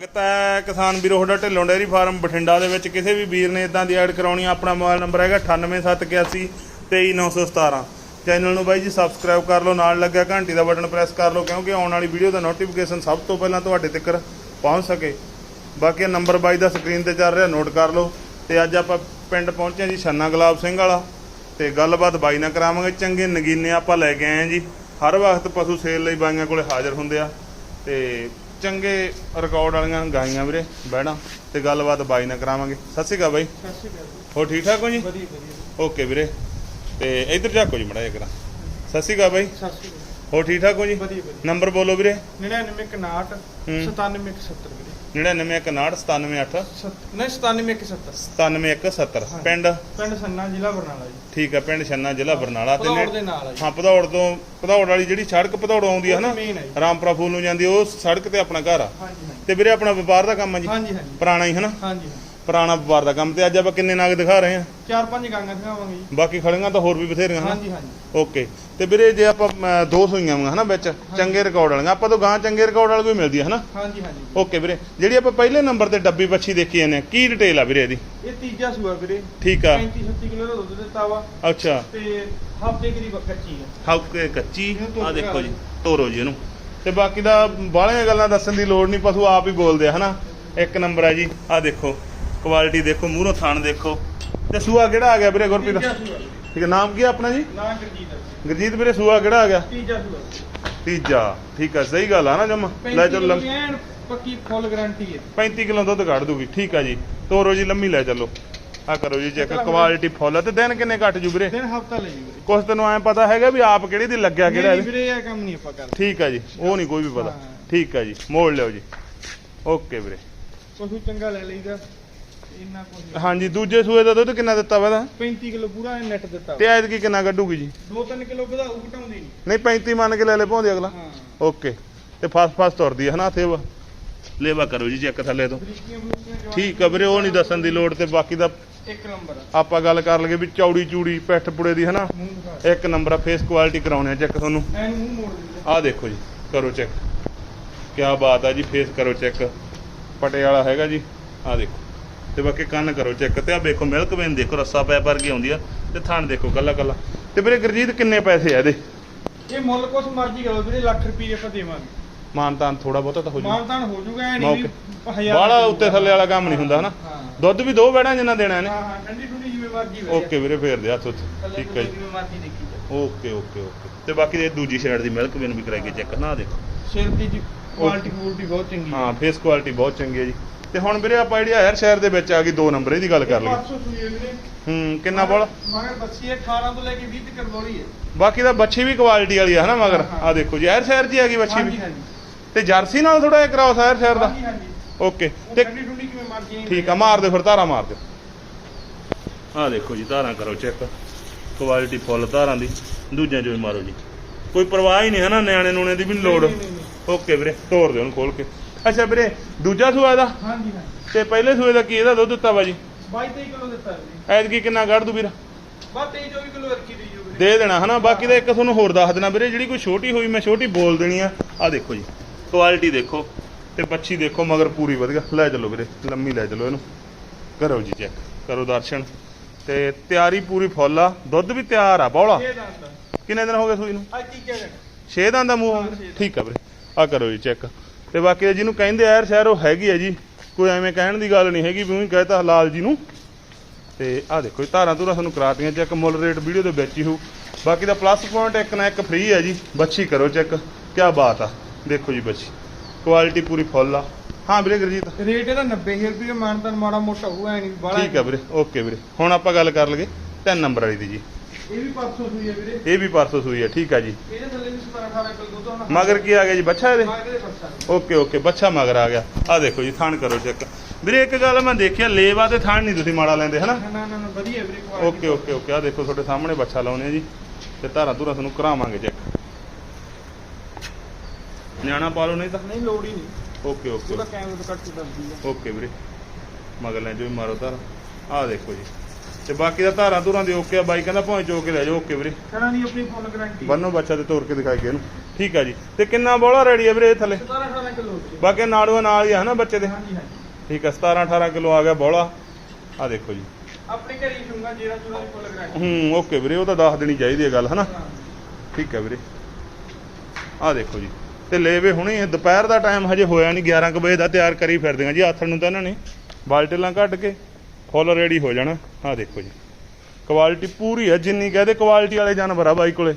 ਸਵਾਗਤ ਹੈ ਕਿਸਾਨ ਵੀਰੋ ਤੁਹਾਡਾ ਢਿੱਲੋਂ ਡੇਅਰੀ ਫਾਰਮ ਬਠਿੰਡਾ ਦੇ ਵਿੱਚ। ਕਿਸੇ ਵੀ ਵੀਰ ਨੇ ਇਦਾਂ ਦੀ ਐਡ ਕਰਾਉਣੀ ਆ, ਆਪਣਾ ਮੋਬਾਈਲ ਨੰਬਰ ਹੈਗਾ 98781 23917 ਚੈਨਲ ਨੂੰ ਬਾਈ ਜੀ ਸਬਸਕ੍ਰਾਈਬ ਕਰ ਲਓ ਨਾਲ ਲੱਗਿਆ ਘੰਟੀ ਦਾ ਬਟਨ ਪ੍ਰੈਸ ਕਰ ਲਓ ਕਿਉਂਕਿ ਆਉਣ ਵਾਲੀ ਵੀਡੀਓ ਦਾ ਨੋਟੀਫਿਕੇਸ਼ਨ ਸਭ ਤੋਂ ਪਹਿਲਾਂ ਤੁਹਾਡੇ ਤੱਕ ਪਹੁੰਚ ਸਕੇ। ਬਾਕੀ ਇਹ ਨੰਬਰ ਬਾਈ ਦਾ ਸਕਰੀਨ ਤੇ ਚੱਲ ਰਿਹਾ ਨੋਟ ਕਰ ਲਓ। ਤੇ ਅੱਜ ਆਪਾਂ ਪਿੰਡ ਪਹੁੰਚੇ ਜੀ ਛੰਨਾ ਗੁਲਾਬ ਸਿੰਘ ਵਾਲਾ। ਤੇ ਗੱਲਬਾਤ ਬਾਈ ਨਾਲ ਕਰਾਵਾਂਗੇ ਚੰਗੇ ਨਗੀਨੇ ਆਪਾਂ ਲੈ ਕੇ ਆਏ ਹਾਂ ਜੀ। ਹਰ ਵਕਤ ਪਸ਼ੂ ਸੇਲ ਲਈ ਬਾਈਆਂ ਕੋਲੇ ਹਾਜ਼ਰ ਹੁੰਦੇ ਆ। ਤੇ ਚੰਗੇ ਰਿਕਾਰਡ ਵਾਲੀਆਂ ਗਾਈਆਂ ਵੀਰੇ ਬਹਿਣਾ ਤੇ ਗੱਲਬਾਤ ਬਾਈ ਨਾਲ ਕਰਾਵਾਂਗੇ। ਸਤਿ ਸ਼੍ਰੀ ਅਕਾਲ ਬਾਈ। ਸਤਿ ਸ਼੍ਰੀ ਅਕਾਲ ਹੋ ਠੀਕ ਠਾਕ ਹੋ ਜੀ? ਵਧੀਆ ਵਧੀਆ। ਓਕੇ ਵੀਰੇ। ਤੇ ਇੱਧਰ ਜਾ ਜੀ ਮੜਾ ਜਿਹਾ ਸਤਿ ਸ਼੍ਰੀ ਅਕਾਲ ਬਾਈ। ਸਤਿ ਸ਼੍ਰੀ ਅਕਾਲ। ਹੋ ਠੀਕ ਠਾਕ ਹੋ ਜੀ? ਨੰਬਰ ਬੋਲੋ ਵੀਰੇ। 9961 9770 99197 ਪਿੰਡ? ਪਿੰਡ ਸੰਨਾ ਬਰਨਾਲਾ ਠੀਕ ਹੈ ਪਿੰਡ ਸੰਨਾ ਜ਼ਿਲ੍ਹਾ ਬਰਨਾਲਾ ਤੇ ਹਾਂ ਪਧੌੜ ਤੋਂ ਪਧੌੜ ਵਾਲੀ ਜਿਹੜੀ ਸੜਕ ਪਧੌੜ ਆਉਂਦੀ ਹੈ ਹਨਾ ਰਾਮਪੁਰਾ ਫੂਲ ਨੂੰ ਜਾਂਦੀ ਉਹ ਸੜਕ ਤੇ ਆਪਣਾ ਘਰ ਆ। ਤੇ ਵੀਰੇ ਆਪਣਾ ਵਪਾਰ ਦਾ ਕੰਮ ਆ ਜੀ। ਪੁਰਾਣਾ ਹੀ ਹਨਾ? ਪੁਰਾਣਾ ਵਪਾਰ ਦਾ ਕੰਮ ਤੇ ਅੱਜ ਆਪਾਂ ਕਿੰਨੇ ਨਾਗ ਦਿਖਾ ਰਹੇ ਹਾਂ? ਚਾਰ ਪੰਜ ਗਾਂਗਾ ਦਿਖਾਵਾਂਗੇ ਜੀ। ਬਾਕੀ ਖੜੀਆਂ ਤਾਂ ਹੋਰ ਵੀ ਬਥੇਰੀਆਂ ਹਨਾ? ਹਾਂਜੀ ਹਾਂਜੀ। ਓਕੇ। ਤੇ ਵੀਰੇ ਜੇ ਆਪਾਂ ਅਮ, ਦੋ ਸੂਈਆਂ ਵਾਂ ਹਨਾ ਵਿੱਚ ਚੰਗੇ ਰਿਕਾਰਡ ਵਾਲੀਆਂ ਆਪਾਂ ਤੋਂ ਗਾਂ ਚੰਗੇ ਰਿਕਾਰਡ ਵਾਲੀ ਕੋਈ ਮਿਲਦੀ ਹੈ ਹਨਾ? ਹਾਂਜੀ ਹਾਂਜੀ। ਓਕੇ ਵੀਰੇ। ਜਿਹੜੀ ਆਪਾਂ ਪਹਿਲੇ ਨੰਬਰ ਤੇ ਡੱਬੀ ਬੱਚੀ ਦੇਖੀ ਜਾਂਦੇ ਆ ਕੀ ਡਿਟੇਲ ਆ ਵੀਰੇ ਇਹਦੀ? ਇਹ ਤੀਜਾ ਸੂਆ ਵੀਰੇ। ਠੀਕ ਆ। 35 36 ਕਿਲੋ ਦਾ ਦੁੱਧ ਦਿੱਤਾ ਵਾ। ਅੱਛਾ। ਤੇ ਹਫ਼ਤੇ ਕਰੀਬ ਕੱਚੀ ਹੈ ਹਾਉਕੇ ਕੱਚੀ? ਇਹਨੂੰ ਆ ਕੇ ਦੇਖੋ ਜੀ ਆ ਤੋਰੋ ਜੀ ਇਹਨੂੰ। ਤੇ ਬਾਕੀ ਦਾ ਬਾਹਲੀਆਂ ਗੱਲਾਂ ਦੱਸਣ ਦੀ ਲੋੜ ਨਹੀਂ ਪਸ਼ੂ ਆਪ ਹੀ ਬੋਲਦੇ ਆ ਹਨਾ? ਇੱਕ ਨੰਬਰ ਆ ਜੀ ਆ ਦੇਖੋ। ਕੁਆਲਿਟੀ ਦੇਖੋ ਮੂਹਰੋਂ ਥਣ ਦੇਖੋ। ਤੇ ਸੂਆ ਕਿਹੜਾ ਆ ਗਿਆ ਵੀਰੇ ਗੁਰਪ੍ਰੀਤ? ਠੀਕ ਹੈ ਨਾਮ ਕੀ ਆ ਆਪਣਾ ਜੀ? ਨਾ ਗਰਜੀਤ ਹੈ। ਗੁਰਜੀਤ ਵੀਰੇ ਸੂਆ ਕਿਹੜਾ ਆ ਗਿਆ? ਤੀਜਾ ਸੂਆ ਤੀਜਾ ਠੀਕ ਆ ਸਹੀ ਗੱਲ ਆ ਨਾ ਜਮ। ਲੈ 35 ਚੱਲ ਲੰਮ- ਪੱਕੀ ਫੁੱਲ ਗਾਰੰਟੀ ਹੈ। 35 ਕਿਲੋ ਦੁੱਧ ਕੱਢ ਦੂਗੀ ਠੀਕ ਆ ਜੀ। ਤੋਰੋ ਜੀ ਲੰਮੀ ਲੈ ਚੱਲੋ। ਆ ਕਰੋ ਜੀ ਚੈੱਕ ਕੁਆਲਿਟੀ ਫੁੱਲ ਤੇ ਦਿਨ ਕਿੰਨੇ ਘੱਟ ਜੂ ਵੀਰੇ? ਦਿਨ ਹਫਤਾ ਲੈ ਜੀ ਵੀਰੇ। ਕੁਛ ਤੈਨੂੰ ਐ ਪਤਾ ਹੈਗਾ ਵੀ ਆਪ ਕਿਹੜੀ ਦੀ ਲੱਗਿਆ ਕਿਹੜਾ ਨਹੀਂ? ਵੀਰੇ ਇਹ ਕੰਮ ਨਹੀਂ ਆਪਾਂ ਕਰਦੇ। ਠੀਕ ਆ ਜੀ ਉਹ ਨਹੀਂ ਕੋਈ ਵੀ ਪਤਾ। ਹਾਂ। ਠੀਕ ਆ ਜੀ ਮੋੜ ਲਿਓ ਜੀ। ਓਕੇ ਵੀਰੇ। ਪਸ਼ੂ ਚੰਗਾ ਲੈ ਲਈਦਾ। ਇੰਨਾ ਕੁਝ ਹਾਂਜੀ ਦੂਜੇ ਸੂਏ ਦਾ ਦੁੱਧ ਕਿੰਨਾ ਦਿੱਤਾ ਵਾ ਇਹਦਾ? 35 ਕਿਲੋ ਪੂਰਾ ਨੈਟ ਦਿੱਤਾ ਤੇ ਐਤਕੀ ਕਿੰਨਾ ਕੱਢੂਗੀ ਜੀ? 2-3 ਕਿਲੋ ਵਧਾਉ ਘਟਾਉਂਦੀ ਨਹੀਂ। ਨਹੀਂ 35 ਮੰਨ ਕੇ ਲੈ ਲੈ ਪਾਉਂਦੇ ਅਗਲਾ। ਹਾਂ। ਓਕੇ। ਤੇ ਫਸ ਫਸ ਤੁਰਦੀ ਹੈ ਹਨਾ ਥੇਵਾ ਲੇਵਾ ਕਰੋ ਜੀ ਚੈੱਕ ਥੱਲੇ ਤੋਂ। ਬਰੀਕੀਆਂ ਬਰੂਕੀਆਂ ਜਵਾਬ ਠੀਕ ਆ ਵੀਰੇ ਉਹ ਨਹੀਂ ਦੱਸਣ ਦੀ ਲੋੜ ਤੇ ਬਾਕੀ ਦਾ ਇੱਕ ਨੰਬਰ ਆ। ਆਪਾਂ ਗੱਲ ਕਰ ਲਈਏ ਵੀ ਚੌੜੀ ਚੂੜੀ ਪਿੱਠ ਪੁੜੇ ਦੀ ਹਨਾ। ਮੂੰਹ ਦਿਖਾ ਇੱਕ ਨੰਬਰ ਆ ਫੇਸ ਕੁਆਲਿਟੀ ਕਰਾਉਣੇ ਆ ਚੈੱਕ ਤੁਹਾਨੂੰ। ਐਨ ਮੂੰਹ ਮੋੜ ਦਿੰਦਾ। ਆਹ ਦੇਖੋ ਜੀ ਕਰੋ ਚੈੱਕ। ਕੀ ਬਾਤ ਆ ਜੀ ਫੇਸ ਕਰੋ ਚੈੱਕ। ਪਟੇ ਵਾਲਾ ਹੈਗਾ ਜੀ। ਆਹ ਦੇਖੋ। ਤੇ ਬਾਕੀ ਕੰਨ ਕਰੋ ਚੈੱਕ ਤੇ ਆਹ ਵੇਖੋ ਮਿਲਕ ਵੇਨ ਦੇਖੋ ਰੱਸਾ ਪੈ ਪਰ ਕੇ ਆਉਂਦੀ ਆ ਤੇ ਥਣ ਦੇਖੋ ਕੱਲਾ ਕੱਲਾ। ਤੇ ਵੀਰੇ ਗੁਰਜੀਤ ਕਿੰਨੇ ਪੈਸੇ ਆ ਇਹਦੇ? ਇਹ ਮੁੱਲ ਕੁਛ ਮਰਜ਼ੀ ਕਰੋ ਵੀਰੇ ਲੱਖ ਰੁਪਏ ਆਪਾਂ ਦੇਵਾਂਗੇ। ਮਾਨਤਾਨ ਥੋੜਾ ਬਹੁਤਾ ਤਾਂ ਹੋ ਜੂ। ਮਾਨਤਾਨ ਹੋ ਜਾਊਗਾ ਐ ਨਹੀਂ ਵੀ। ਹਜ਼ਾਰ ਬਾਹਲਾ ਉੱਤੇ ਥੱਲੇ ਵਾਲਾ ਕੰਮ ਨਹੀਂ ਹੁੰਦਾ ਹਨਾ? ਦੁੱਧ ਵੀ ਦੋ ਬੈੜਾਂ ਜਿੰਨਾ ਦੇਣਾ ਇਹਨੇ। ਹਾਂ ਹਾਂ ਠੰਡੀ ਠੰਡੀ ਜਿਵੇਂ ਮਰਜ਼ੀ ਵੇ ਓਕੇ ਵੀਰੇ ਫੇਰ ਦੇ ਹੱਥ ਉੱਤੇ। ਠੀਕ ਹੈ ਜੀ। ਜਿਵੇਂ ਮਰਜ਼ੀ ਦੇਖੀ ਜਾ ਓਕੇ ਓਕੇ ਓਕੇ। ਤੇ ਬਾਕੀ ਇਹ ਦੂਜੀ ਸਾਈਡ ਦੀ ਮਿਲਕ ਵੇਨ ਵੀ ਕਰਾਈ ਕੇ ਚੈੱਕ ਨਾ ਦੇਖੋ। ਸਿਰ ਦੀ ਕੁਆਲਿਟੀ ਕੁਆਲਿਟੀ ਬਹੁਤ ਚੰਗੀ ਹਾਂ ਫੇਸ ਕੁਆਲਿਟੀ ਬਹੁਤ ਚੰਗੀ ਹੈ ਜੀ। ਤੇ ਹੁਣ ਵੀਰੇ ਆਪਾਂ ਜਿਹੜੀ ਹਰ ਸ਼ਹਿਰ ਦੇ ਵਿੱਚ ਆ ਗਈ ਦੋ ਨੰਬਰ ਇਹਦੀ ਗੱਲ ਕਰ ਲਈਏ। 500 ਸੂਏ ਵੀਰੇ। ਹੂੰ ਕਿੰਨਾ ਬੋਲ? ਮਗਰ ਹੈ 18 ਤੋਂ ਲੈ ਕੇ 20 ਤੱਕ ਬੋਲੀ ਹੈ। ਬਾਕੀ ਦਾ ਬੱਚੀ ਵੀ ਕੁਆਲਿਟੀ ਵਾਲੀ ਆ ਹਨਾ ਮਗਰ? ਹਾਂ, ਹਾਂ। ਆ ਦੇਖੋ ਜੀ ਹਰ ਸ਼ਹਿਰ ਦੀ ਆ ਗਈ ਬੱਚੀ ਵੀ। ਹਾਂਜੀ ਤੇ ਜਰਸੀ ਨਾਲ ਥੋੜਾ ਜਿਹਾ ਕਰਾਓ ਹਰ ਸ਼ਹਿਰ ਦਾ? ਓਕੇ ਤੇ ਠੀਕ ਆ ਮਾਰ ਦਿਓ ਫਿਰ ਧਾਰਾ ਮਾਰ ਦਿਓ। ਆ ਦੇਖੋ ਜੀ ਧਾਰਾਂ ਕਰੋ ਚੈੱਕ। ਕੁਆਲਿਟੀ ਫੁੱਲ ਧਾਰਾਂ ਦੀ ਦੂਜਿਆਂ ਚੋਂ ਮਾਰੋ ਜੀ। ਕੋਈ ਪਰਵਾਹ ਹੀ ਨਹੀਂ ਹੈ ਨਾ ਨਿਆਣੇ ਨੂਣੇ ਦੀ ਵੀ ਲੋੜ। ਓਕੇ ਵੀਰੇ ਤੋੜ ਦਿਓ ਉਹਨੂੰ ਖੋਲ ਕੇ। ਅੱਛਾ ਵੀਰੇ ਦੂਜਾ ਸੂਆ ਦਾ? ਹਾਂਜੀ ਤੇ ਪਹਿਲੇ ਸੂਏ ਦਾ ਕੀ ਇਹਦਾ ਦੁੱਧ ਦਿੱਤਾ ਵਾ ਜੀ 22 23 ਕਿਲੋ ਦਿੱਤਾ ਵੀਰੇ। ਐਤਕੀ ਕਿੰਨਾ ਕੱਢ ਦੂ ਵੀਰ? ਬਸ 23 24 ਕਿਲੋ ਰੱਖੀ ਦੀ ਜੋ ਦੇਣਾ ਹਨਾ? ਬਾਕੀ ਦਾ ਇੱਕ ਤੁਹਾਨੂੰ ਹੋਰ ਦੱਸ ਦੇਣਾ ਵੀਰੇ ਜਿਹੜੀ ਕੋਈ ਛੋਟੀ ਹੋਈ ਮੈਂ ਛੋਟੀ ਬੋਲ ਦੇਣੀ ਆ। ਆ ਦੇਖੋ ਜੀ ਕੁਆਲਿਟੀ ਦੇਖੋ ਤੇ ਬੱਚੀ ਦੇਖੋ ਮਗਰ ਪੂਰੀ ਵਧੀਆ। ਲੈ ਚੱਲੋ ਵੀਰੇ ਲੰਮੀ ਲੈ ਚੱਲੋ ਇਹਨੂੰ। ਕਰੋ ਜੀ ਚੈੱਕ ਕਰੋ ਦਰਸ਼ਨ। ਤੇ ਤਿਆਰੀ ਪੂਰੀ ਫੁੱਲ ਆ। ਦੁੱਧ ਵੀ ਤਿਆਰ ਆ ਬੌਲਾ। ਕਿੰਨੇ ਦਿਨ ਹੋ ਗਏ ਸੂਈ ਨੂੰ? ਅੱਜ ਤੀਜਾ ਦਿਨ। 6 ਦਿਨ ਦਾ ਮੂੰਹ। ਠੀਕ ਆ ਵੀਰੇ ਆ ਕਰੋ ਜੀ ਚੈੱਕ ਤੇ ਬਾਕੀ ਜਿਹਨੂੰ ਕਹਿੰਦੇ ਆ ਯਾਰ ਸ਼ਹਿਰ ਉਹ ਹੈਗੀ ਆ ਜੀ ਕੋਈ ਐਵੇਂ ਕਹਿਣ ਦੀ ਗੱਲ ਨਹੀਂ ਹੈਗੀ ਵੀ ਉਹੀ ਕਹਤਾ ਲਾਲ ਜੀ ਨੂੰ। ਤੇ ਆ ਦੇਖੋ ਜੀ ਧਾਰਾਂ ਧੂਰਾਂ ਤੁਹਾਨੂੰ ਕਰਾਤੀਆਂ ਚੈੱਕ ਮੁੱਲ ਰੇਟ ਵੀਡੀਓ ਦੇ ਵਿੱਚ ਹੀ ਹੋ ਬਾਕੀ ਦਾ ਪਲੱਸ ਪੁਆਇੰਟ ਇੱਕ ਨਾ ਇੱਕ ਫ੍ਰੀ ਹੈ ਜੀ ਬੱਚੀ ਕਰੋ ਚੈੱਕ ਕੀ ਬਾਤ ਆ। ਦੇਖੋ ਜੀ ਬੱਚੀ ਕੁਆਲਿਟੀ ਪੂਰੀ ਫੁੱਲ ਆ। ਹਾਂ ਵੀਰੇ ਗੁਰਜੀਤ। ਰੇਟ ਇਹਦਾ 90000 ਰੁਪਏ ਮਾਨਤਨ ਮਾੜਾ ਮੋਟਾ ਹੋਊਗਾ ਐ ਨਹੀਂ ਬਾਲਾ ਠੀਕ ਆ ਵੀਰੇ ਓਕੇ ਵੀਰੇ। ਹੁਣ ਆਪਾਂ ਗੱਲ ਕਰ ਲਈਏ 3 ਨੰਬਰ ਵਾਲੀ ਦੀ ਜੀ। ਇਹ ਵੀ 500 ਸੂਈ ਹੈ ਵੀਰੇ। ਇਹ ਵੀ ਪਰਸੋਂ ਸੂਈ ਹੈ ਠੀਕ ਆ ਜੀ। ਇਹਦੇ ਥੱਲੇ ਵੀ 17 18 ਕਿਲੋ ਦੁੱਧ ਹੋਣਾ ਮਗਰ ਕੀ ਆ ਗਿਆ ਜੀ ਬੱਚਾ ਇਹਦੇ? ਮਾਗਰੇ ਬੱਚਾ ਓਕੇ ਓਕੇ ਬੱਚਾ ਮਗਰ ਆ ਗਿਆ। ਆ ਦੇਖੋ ਜੀ ਥਣ ਕਰੋ ਚੈੱਕ। ਵੀਰੇ ਇੱਕ ਗੱਲ ਮੈਂ ਦੇਖਿਆ ਲੇਵਾ ਤੇ ਥਣ ਨਹੀਂ ਤੁਸੀਂ ਮਾੜਾ ਲੈਂਦੇ ਹਨਾ? ਨਾ ਨਾ ਨਾ ਵਧੀਆ ਵੀਰੇ quality ਓਕੇ ਓਕੇ ਓਕੇ ਆ ਦੇਖੋ ਤੁਹਾਡੇ ਸਾਹਮਣੇ ਬੱਚਾ ਲਾਉਨੇ ਆ ਜੀ। ਤੇ ਧਾਰਾਂ ਧੂਰਾਂ ਤੁਹਾਨੂੰ ਕਰਾਵਾਂਗੇ ਚੈੱਕ। ਨਿਆਣਾ ਪਾ ਲਓ ਨਹੀਂ ਤਾਂ। ਨਹੀਂ ਲੋੜ ਹੀ ਨਹੀਂ। ਓਕੇ ਓਕੇ ਉਹਦਾ ਕੈਮਰੇ ਤੋਂ ਕੱਟ ਕੇ ਦੱਸਦੀ ਆ ਓਕੇ ਵੀਰੇ ਮਗਰ ਲੈ ਜੋ ਵੀ ਮਾਰੋ ਧਾਰਾਂ। ਆ ਦੇਖੋ ਜੀ। ਤੇ ਬਾਕੀ ਦਾ ਧਾਰਾਂ ਧੂਰਾਂ ਦੇ ਓਕੇ ਆ ਬਾਈ ਕਹਿੰਦਾ ਭਾਵੇਂ ਚੋ ਕੇ ਲੈ ਜਾਓ ਓਕੇ ਵੀਰੇ। ਕਰਾਂ ਦੀ ਆਪਣੀ ਫੁੱਲ ਗਾਰੰਟੀ ਬੰਨੋ ਬੱਚਾ ਤੇ ਤੋੜ ਕੇ ਦਿਖਾਈ ਗਿਆ ਇਹਨੂੰ। ਠੀਕ ਆ ਜੀ। ਤੇ ਕਿੰਨਾ ਬੋਲਾ ਰੈਡੀ ਹੈ ਵੀਰੇ ਇਹ ਥੱਲੇ? 17 18 ਕਿਲੋ ਬਾਕੀ ਨਾੜੂਆ ਨਾਲ ਹੀ ਆ ਹਨਾ ਬੱਚੇ ਦੇ? ਹਾਂਜੀ ਹਾਂਜੀ। ਠੀਕ ਆ 17 18 ਕਿਲੋ ਆ ਗਿਆ ਬੋਲਾ। ਆ ਦੇਖੋ ਜੀ। ਆਪਣੀ ਘਰੀ ਸ਼ੂਗਾ ਜਿਹੜਾ ਦੀ ਫੁੱਲ ਗਰਾਈ ਹੂੰ ਓਕੇ ਵੀਰੇ ਉਹ ਤਾਂ ਦੱਸ ਦੇਣੀ ਚਾਹੀਦੀ ਹੈ ਗੱਲ ਹਨਾ? ਠੀਕ ਹੈ ਵੀਰੇ। ਆ ਦੇਖੋ ਜੀ। ਤੇ ਲੇਵੇ ਹੁਣੇ ਦੁਪਹਿਰ ਦਾ ਟਾਈਮ ਹਜੇ ਹੋਇਆ ਨਹੀਂ 11 ਕੁ ਵਜੇ ਦਾ ਤਿਆਰ ਕਰੀ ਫਿਰਦੇ ਆ ਜੀ ਆਥਣ ਨੂੰ ਤਾਂ ਇਹਨਾਂ ਨੇ। ਬਾਲਟੀਲਾਂ ਕੱਢ ਕੇ। ਫੁੱਲ ਰੈਡੀ ਹੋ ਜਾਣਾ। ਆ ਦੇਖੋ ਜੀ। ਕੁਆਲਿਟੀ ਪੂਰੀ ਹੈ ਜਿੰਨੀ ਕਹਦੇ ਕੁਆਲਿਟੀ ਵਾਲੇ ਜਾਨਵਰ ਆ ਬਾਈ ਕੋਲੇ।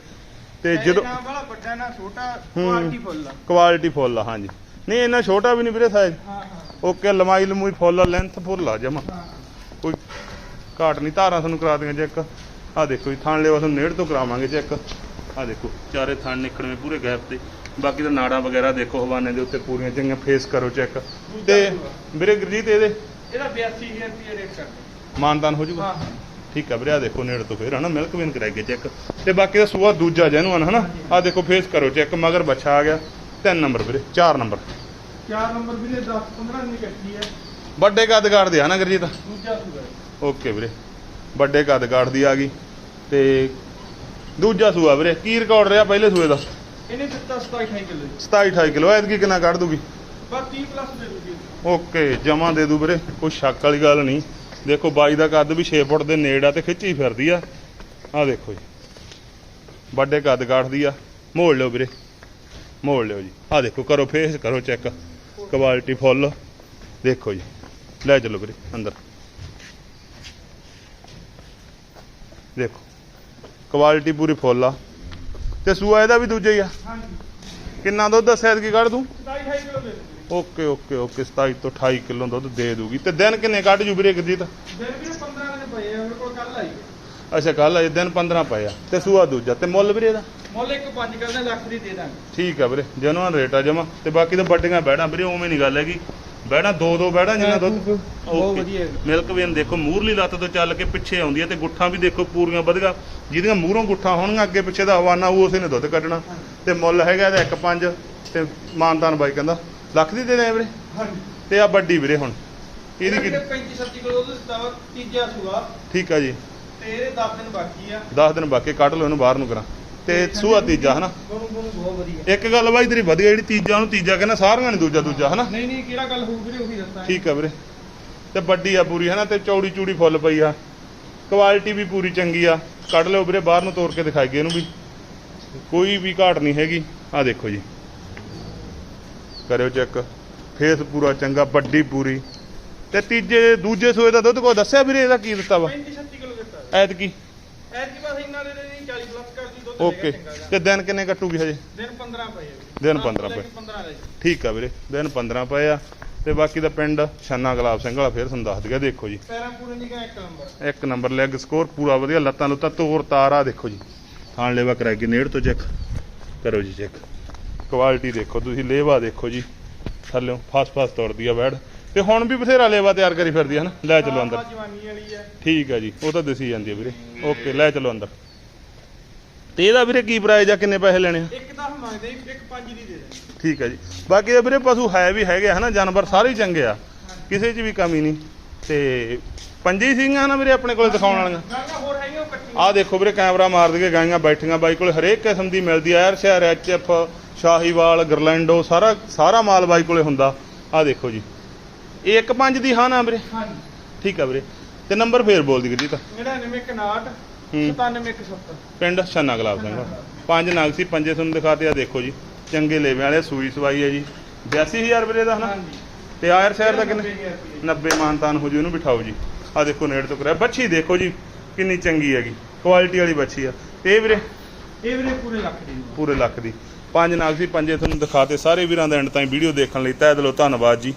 ਤੇ ਜਦੋਂ ਨਾ ਵਾਲਾ ਵੱਡਾ ਨਾ ਛੋਟਾ ਹੂੰ। ਕੁਆਲਿਟੀ ਫੁੱਲ ਆ। ਕੁਆਲਿਟੀ ਫੁੱਲ ਆ ਹਾਂਜੀ। ਨਹੀਂ ਇੰਨਾ ਛੋਟਾ ਵੀ ਨਹੀਂ ਵੀਰੇ ਸਾਈਜ਼ ਹਾਂ ਹਾਂ। ਓਕੇ ਲੰਮਾਈ ਲਮੂਈ ਫੁੱਲ ਆ ਲੈਂਥ ਫੁੱਲ ਆ ਜਮਾ। ਕੋਈ ਘਾਟ ਨਹੀਂ ਧਾਰਾਂ ਤੁਹਾਨੂੰ ਕਰਾ ਦਿਆਂ ਚੈੱਕ। ਆ ਦੇਖੋ ਜੀ ਥਣ ਲੈਵਾ ਤੁਹਾਨੂੰ ਨੇੜ ਤੋਂ ਕਰਾਵਾਂਗੇ ਚੈੱਕ। ਆ ਦੇਖੋ ਚਾਰੇ ਥਣ ਨਿਕਲਵੇਂ ਪੂਰੇ ਗੈਪ ਤੇ। ਬਾਕੀ ਤਾਂ ਨਾੜਾਂ ਵਗੈਰਾ ਦੇਖੋ ਹਵਾਨੇ ਦੇ ਉੱਤੇ ਪੂਰੀਆਂ ਚੰਗੀਆਂ ਫੇਸ ਕਰੋ ਚੈੱਕ। ਤੇ ਵੀਰੇ ਗੁਰਜੀਤ ਇਹਦੇ ਇਹਦਾ 82000 ਰੁਪਏ ਰੇਟ ਕਰਦੇ। ਮਾਨਦਾਨ ਹੋ ਜਾਊਗਾ ਹਾਂ ਠੀਕ ਆ ਵੀਰੇ ਆ ਦੇਖੋ ਨੇੜ ਤੋਂ ਫੇਰ ਹਨਾ? ਮਿਲਕ ਵੀਨ ਕਰਾਈਏ ਚੈੱਕ ਤੇ ਬਾਕੀ ਦਾ ਸੂਆ ਦੂਜਾ ਜੈਨੂਅਨ ਹਨਾ? ਆ ਦੇਖੋ ਫੇਸ ਕਰੋ ਚੈੱਕ ਮਗਰ ਬੱਚਾ ਆ ਗਿਆ। ਤਿੰਨ ਨੰਬਰ ਵੀਰੇ ਚਾਰ ਨੰਬਰ। 4 ਨੰਬਰ ਵੀ 10 15 ਦੀ ਕੱਟੀ ਹੈ। ਵੱਡੇ ਕੱਦ ਕਾੜ ਦੇ ਆ ਨਾ ਗੁਰਜੀਤ? ਦੂਜਾ ਸੂਆ ਓਕੇ ਵੀਰੇ। ਵੱਡੇ ਕੱਦ ਕਾਠ ਦੀ ਆ ਗਈ। ਤੇ ਦੂਜਾ ਸੂਆ ਵੀਰੇ ਕੀ ਰਿਕਾਰਡ ਰਿਹਾ ਪਹਿਲੇ ਸੂਏ ਦਾ? ਇਹਨੇ ਦਿੱਤਾ 27 28 ਕਿਲੋ ਜੀ। 27 28 ਕਿਲੋ ਐਤਕੀ ਕਿੰਨਾ ਕੱਢ ਦੂਗੀ? ਬਸ 30 ਪਲੱਸ ਦੇ ਦੂਗੀ। ਓਕੇ ਜਮਾ ਦੇ ਦੂ ਵੀਰੇ ਕੋਈ ਸ਼ੱਕ ਵਾਲੀ ਗੱਲ ਨਹੀਂ। ਦੇਖੋ ਬਾਈ ਦਾ ਕੱਦ ਵੀ 6 ਫੁੱਟ ਦੇ ਨੇੜ ਆ ਤੇ ਖਿੱਚੀ ਫਿਰਦੀ ਆ। ਆ ਦੇਖੋ ਜੀ। ਵੱਡੇ ਕੱਦ ਕਾਠ ਦੀ ਆ। ਮੋੜ ਲਿਓ ਵੀਰੇ। ਮੋੜ ਲਿਓ ਜੀ। ਆ ਦੇਖੋ ਕਰੋ ਫੇਸ ਕਰੋ ਚੈੱਕ ਕੁਆਲਿਟੀ ਫੁੱਲ ਦੇਖੋ ਜੀ। ਲੈ ਚਲੋ ਵੀਰੇ ਅੰਦਰ। ਦੇਖੋ। ਕੁਆਲਿਟੀ ਪੂਰੀ ਫੁੱਲ ਆ। ਤੇ ਸੂਆ ਇਹਦਾ ਵੀ ਦੂਜਾ ਹੀ ਆ। ਹਾਂਜੀ। ਕਿੰਨਾ ਦੁੱਧ ਦੱਸਿਆ ਕੀ ਕੱਢ ਦੂੰ 27 28 ਕਿਲੋ ਦੇ। ਓਕੇ ਓਕੇ ਓਕੇ 27 ਤੋਂ 28 ਕਿਲੋ ਦੁੱਧ ਦੇ ਦੂਗੀ। ਤੇ ਦਿਨ ਕਿੰਨੇ ਕੱਢ ਜੂ ਵੀਰੇ ਗੁਰਜੀਤ ਦਿਨ ਵੀ 15 ਦਿਨ ਪਏ ਆ ਮੇਰੇ ਕੋਲ ਕੱਲ ਆਈ। ਅੱਛਾ ਕੱਲ ਅਜੇ ਦਿਨ 15 ਪਏ ਆ। ਤੇ ਸੂਆ ਦੂਜਾ ਤੇ ਮੁੱਲ ਵੀਰੇ ਦਾ? ਮੁੱਲ ਇੱਕ 5 ਕਰਦੇ ਲੱਖ ਦੀ ਦੇ ਦਾਂਗੇ। ਠੀਕ ਆ ਵੀਰੇ ਜਨੂਨ ਰੇਟ ਆ ਜਮਾ। ਤੇ ਬਾਕੀ ਤਾਂ ਵੱਡੀਆਂ ਬੈੜਾਂ ਵੀਰੇ ਉਵੇਂ ਨਹੀਂ ਗੱਲ ਹੈਗੀ। ਬੈੜਾਂ ਦੋ ਦੋ ਬੈੜਾਂ ਜਿੰਨਾ ਦੁੱਧ ਬਹੁਤ। ਵਧੀਆ। ਮਿਲਕ ਵੇਨ ਦੇਖੋ ਮੂਰਲੀ ਲੱਤ ਤੋਂ ਚੱਲ ਕੇ ਪਿੱਛੇ ਆਉਂਦੀ ਹੈ ਤੇ ਗੁੱਠਾਂ ਵੀ ਦੇਖੋ ਪੂਰੀਆਂ ਵਧੀਆ ਜਿਹਦੀਆਂ ਮੂਹਰੋਂ ਗੁੱਠਾਂ ਹੋਣਗੀਆਂ ਅੱਗੇ ਪਿੱਛੇ ਦਾ ਹਵਾਨਾ ਉਹ ਉਸੇ ਨੇ ਦੁੱਧ ਕੱਢਣਾ। ਤੇ ਮੁੱਲ ਹੈਗਾ ਇਹਦਾ 1.5 ਤੇ ਮਾਨਦਾਨ ਬਾਈ ਕਹਿੰਦਾ ਲੱਖ ਦੀ ਦੇ ਦੇ ਵੀਰੇ? ਹਾਂਜੀ। ਤੇ ਆ ਵੱਡੀ ਵੀਰੇ ਹੁਣ। ਇਹਦੀ ਕੀ 35 37 ਕਿਲੋ ਦੁੱਧ ਦਿੱਤਾ ਵਾ ਤੀਜਾ ਸੂਆ। ਠੀਕ ਆ ਜੀ। ਤੇ ਇਹਦੇ 10 ਦਿਨ ਬਾਕੀ ਆ। 10 ਦਿਨ ਬਾਕੀ ਕੱਢ ਲਓ ਇਹਨੂੰ ਬਾਹਰ ਨੂੰ ਕਰਾਂ। ਤੇ ਸੂਆ ਤੀਜਾ ਹਨਾ? ਇੱਕ ਗੱਲ ਬਾਈ ਤੇਰੀ ਵਧੀਆ ਜਿਹੜੀ ਤੀਜਾ ਉਹਨੂੰ ਤੀਜਾ ਕਹਿੰਦਾ ਸਾਰੀਆਂ ਨੇ ਦੂਜਾ ਦੂਜਾ ਹਨਾ? ਨਹੀਂ ਨਹੀਂ ਕਿਹੜਾ ਗੱਲ ਹੋਊ ਵੀਰੇ ਉਹੀ ਦੱਸਾਂ ਠੀਕ ਆ ਵੀਰੇ। ਤੇ ਵੱਡੀ ਆ ਪੂਰੀ ਹਨਾ? ਤੇ ਚੌੜੀ ਚੂੜੀ ਫੁੱਲ ਪਈ ਆ। ਕੁਆਲਿਟੀ ਵੀ ਪੂਰੀ ਚੰਗੀ ਆ। ਕੱਢ ਲਿਓ ਵੀਰੇ ਬਾਹਰ ਨੂੰ ਤੋੜ ਕੇ ਦਿਖਾਈਏ ਇਹਨੂੰ ਵੀ। ਕੋਈ ਵੀ ਘਾਟ ਨਹੀਂ ਹੈਗੀ। ਆ ਦੇਖੋ ਜੀ। ਕਰਿਓ ਚੈੱਕ। ਫੇਸ ਪੂਰਾ ਚੰਗਾ ਵੱਡੀ ਪੂਰੀ। ਤੇ ਤੀਜੇ ਦੂਜੇ ਸੋਏ ਦਾ ਦੁੱਧ ਕੋ ਦੱਸਿਆ ਵੀਰੇ ਇਹਦਾ ਕੀ ਦਿੱਤਾ ਵਾ? 35 37 ਕਿਲੋ ਦਿੱਤਾ ਐਤਕੀ। ਐਤਕੀ ਬਸ ਇੰਨਾ ਦੇ ਦੇ ਨਹੀਂ 40 ਪਲੱਸ ਕਰ ਦੀ ਦੁੱਧ ਓਕੇ। ਤੇ ਦਿਨ ਕਿੰਨੇ ਕੱਟੂਗੀ ਹਜੇ? ਦਿਨ 15 ਪਏ। ਦਿਨ ਦਸ 15 ਤੋਂ ਲੈ ਪਏ। ਕੇ 15 ਲੈ ਜੀ। ਠੀਕ ਆ ਵੀਰੇ ਦਿਨ 15 ਪਏ ਆ। ਤੇ ਬਾਕੀ ਦਾ ਪਿੰਡ ਛੰਨਾ ਗੁਲਾਬ ਸਿੰਘ ਵਾਲਾ ਫੇਰ ਤੁਹਾਨੂੰ ਦੱਸ ਦਿਆ ਦੇਖੋ ਜੀ। ਪੈਰਾਂ ਪੂਰੇ ਨਹੀਂ ਗਏ ਇੱਕ ਨੰਬਰ। ਇੱਕ ਨੰਬਰ ਲੈਗ ਸਕੋਰ ਪੂਰਾ ਵਧੀਆ ਲੱਤਾਂ ਲੁੱਤਾਂ ਤੋਰ ਤਾਰ ਆ ਦੇਖੋ ਜੀ। ਥਾਣ ਲੇਵਾ ਕਰਾ ਕੇ ਨੇੜ ਤੋਂ ਚੈੱਕ। ਕਰੋ ਜੀ ਚੈੱਕ। ਕੁਆਲਿਟੀ ਦੇਖੋ ਤੁਸੀਂ ਲੇਵਾ ਦੇਖੋ ਜੀ। ਥੱਲਿਓਂ ਫਸ ਫਸ ਤੁਰਦੀ ਆ ਬੈੜ ਤੇ ਹੁਣ ਵੀ ਬਥੇਰਾ ਲੇਵਾ ਤਿਆਰ ਕਰੀ ਫਿਰਦੀ ਹੈ ਨਾ। ਲੈ ਚਲੋ ਅੰਦਰ। ਜਵਾਨੀ ਵਾਲੀ ਹੈ ਠੀਕ ਆ ਜੀ ਉਹ ਤਾਂ ਦਿਸੀ ਜਾਂਦੀ ਆ ਵੀਰੇ। ਓਕੇ ਲੈ ਚਲੋ ਅੰਦਰ। ਤੇ ਇਹਦਾ ਵੀਰੇ ਕੀ ਪ੍ਰਾਈਸ ਆ ਕਿੰਨੇ ਪੈਸੇ ਲੈਣੇ ਆ? ਇੱਕ ਤਾਂ ਮੰਗਦੇ ਇੱਕ ਪੰਜ ਦੀ ਦੇ ਦੇ। ਠੀਕ ਹੈ ਜੀ। ਬਾਕੀ ਦੇ ਵੀਰੇ ਪਸ਼ੂ ਹੈ ਵੀ ਹੈਗੇ ਆ ਹਨਾ ਜਾਨਵਰ ਸਾਰੇ ਹੀ ਚੰਗੇ ਆ। ਕਿਸੇ 'ਚ ਵੀ ਕਮੀ ਨਹੀਂ। ਤੇ ਪੰਜੇ ਹੀ ਸਿੰਘਾਂ ਨਾ ਵੀਰੇ ਆਪਣੇ ਕੋਲੇ ਦਿਖਾਉਣ ਵਾਲੀਆਂ? ਆਹ ਦੇਖੋ ਵੀਰੇ ਕੈਮਰਾ ਮਾਰ ਦਈਏ ਗਾਈਆਂ ਬੈਠੀਆਂ ਬਾਈ ਕੋਲੇ ਹਰੇਕ ਕਿਸਮ ਦੀ ਮਿਲਦੀ ਆ। ਐਰ ਸ਼ਹਿਰ ਐਚਐਫ ਸ਼ਾਹੀਵਾਲ ਗਰਲੈਂਡੋ ਸਾਰਾ ਸਾਰਾ ਮਾਲ ਬਾਈ ਕੋਲੇ ਹੁੰਦਾ। ਆਹ ਦੇਖੋ ਜੀ। ਇਹ ਇੱਕ ਪੰਜ ਦੀ ਹਾਂ ਨਾ ਵੀਰੇ? ਹਾਂਜੀ। ਠੀਕ ਆ ਵੀਰੇ। ਤੇ ਨੰਬਰ ਫੇਰ ਬੋਲ ਦੀ ਜੀ ਤਾਂ। 99 ਹੂੰ। 97 170 ਪਿੰਡ ਛੰਨਾ ਗੁਲਾਬ ਸਿੰਘ ਪੰਜ ਨਾਗ ਸੀ ਪੰਜੇ ਤੁਹਾਨੂੰ ਦਿਖਾਤੇ ਆ ਦੇਖੋ ਜੀ। ਚੰਗੇ ਲੇਵੇਂ ਵਾਲੇ ਸੂਈ ਸਵਾਈ ਹੈ ਜੀ। 82000 ਵੀਰੇ ਦਾ ਹਨਾ? ਤੇ ਆਇਰ ਸ਼ਹਿਰ ਦਾ ਕਿੰਨੇ? 90000 ਰੁਪਏ। 90 ਮਾਨਤਾਨ ਹੋ ਜੀ ਉਹਨੂੰ ਬਿਠਾਓ ਜੀ। ਆ ਦੇਖੋ ਨੇੜ ਤੋਂ ਕਰਿਆ। ਬੱਚੀ ਦੇਖੋ ਜੀ ਕਿੰਨੀ ਚੰਗੀ ਹੈਗੀ। ਕੁਆਲਿਟੀ ਵਾਲੀ ਬੱਚੀ ਆ। ਤੇ ਇਹ ਵੀਰੇ? ਇਹ ਵੀਰੇ ਪੂਰੇ ਲੱਖ ਦੀ। ਪੂਰੇ ਲੱਖ ਦੀ। ਪੰਜ ਨਾਗ ਸੀ ਪੰਜੇ ਤੁਹਾਨੂੰ ਦਿਖਾਤੇ ਸਾਰੇ ਵੀਰਾਂ ਦਾ ਐਂਡ ਤਾਈਂ ਵੀਡੀਓ ਦੇਖਣ ਲਈ ਤਹਿ ਦਿਲੋਂ ਧੰਨਵਾਦ ਜੀ।